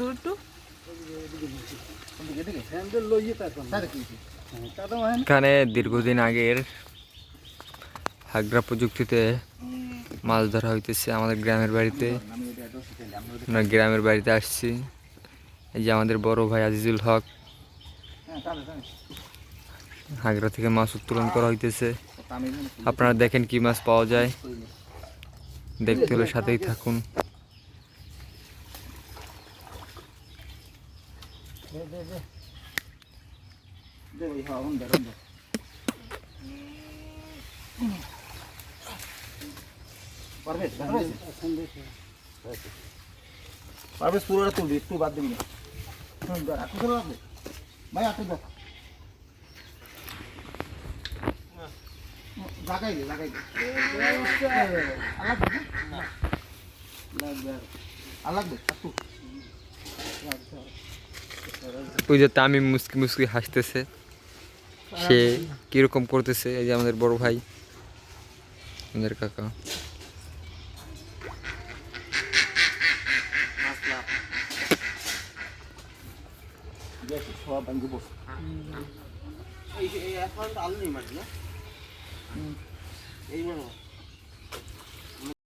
দূর একটু। এখানে দীর্ঘদিন আগের হাগরা প্রযুক্তিতে মাছ ধরা হইতেছে আমাদের গ্রামের বাড়িতে। আমরা গ্রামের বাড়িতে আসছি। এই যে আমাদের বড় ভাই আজিজুল হক। হাগরা থেকে মাছ উত্তোলন করা হইতেছে। আপনারা দেখেন কি মাছ পাওয়া যায়। দেখতে হলে সাথেই থাকুন। दे दे दे दे हाँ अंदर अंदर पूरा तुम तू बात देंगे अंदर भाई आके जा जागाई दे दे दे अलग दे अलग दे तू ওই যে তামিম মুসকি মুসকি হাসতেছে। সে কীরকম করতেছে, এই যে আমাদের বড় ভাই। আমাদের কাকা। এই